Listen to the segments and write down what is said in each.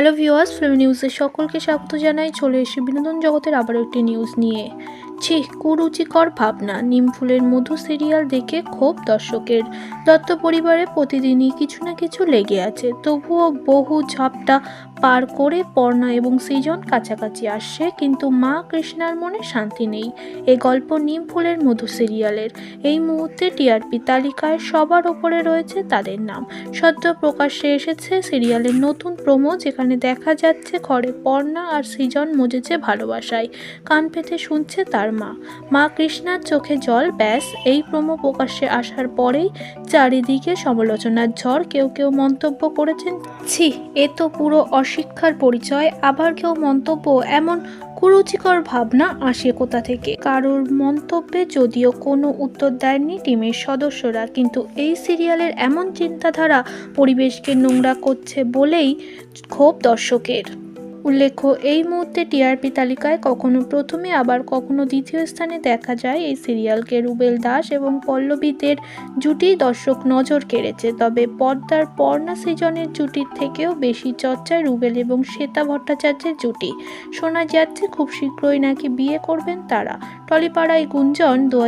Hello viewers, film নিউজে সকলকে স্বাগত জানাই। চলে এসে বিনোদন জগতের আবারও একটি নিউজ নিয়ে। ছি, কুরুচিকর ভাবনা। নিমফুলের মধু সিরিয়াল দেখে ক্ষোভ দর্শকের। দত্ত পরিবারে প্রতিদিনই কিছু না কিছু লেগে আছে। তবুও বহু ঝাপটা পার করে পর্ণা এবং সৃজন কাছাকাছি আসছে, কিন্তু মা কৃষ্ণার মনে শান্তি নেই। এ গল্প নিমফুলের মধু সিরিয়ালের। এই মুহূর্তে টিআরপি তালিকায় সবার ওপরে রয়েছে তাদের নাম। সদ্য প্রকাশ্যে এসেছে সিরিয়ালের নতুন প্রোমো, যেখানে দেখা যাচ্ছে ঘরে পর্ণা আর সৃজন মজেছে ভালোবাসায়। কান পেতে শুনছে তার মা। মা কৃষ্ণার চোখে জল, ব্যাস, এই প্রোমো প্রকাশ্যে আসার পরেই চারিদিকে সমালোচনার ঝড়। কেউ কেউ মন্তব্য করেছেন, ছি, এ তো পুরো অশিক্ষার পরিচয়। আবার কেউ মন্তব্য, এমন কুরুচিকর ভাবনা আসে কোথা থেকে? কারোর মন্তব্যে যদিও কোনো উত্তর দেয়নি টিমের সদস্যরা, কিন্তু এই সিরিয়ালের এমন চিন্তাধারা পরিবেশকে নোংরা করছে বলেই ক্ষোভ দর্শকের। উল্লেখ্য, এই মুহূর্তে টিআরপি তালিকায় কখনো প্রথমে, আবার কখনো দ্বিতীয় স্থানে দেখা যায় এই সিরিয়ালকে। রুবেল দাস এবং পল্লবীদের জুটি দর্শক নজর কেড়েছে, তবে পর্দার পর্ণা সিজনের জুটির থেকেও বেশি চর্চায় রুবেল এবং শ্বেতা ভট্টাচার্যের জুটি। শোনা যাচ্ছে, খুব শীঘ্রই নাকি বিয়ে করবেন তারা। টলিপাড়ায় গুঞ্জন দু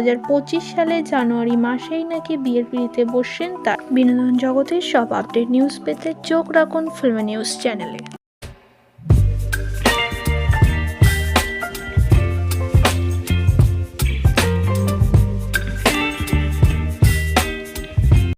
সালে জানুয়ারি মাসেই নাকি বিয়ের পিড়িতে বসছেন তার। বিনোদন জগতের সব আপডেট নিউজ পেতে চোখ রাখুন ফিল্ম নিউজ চ্যানেলে।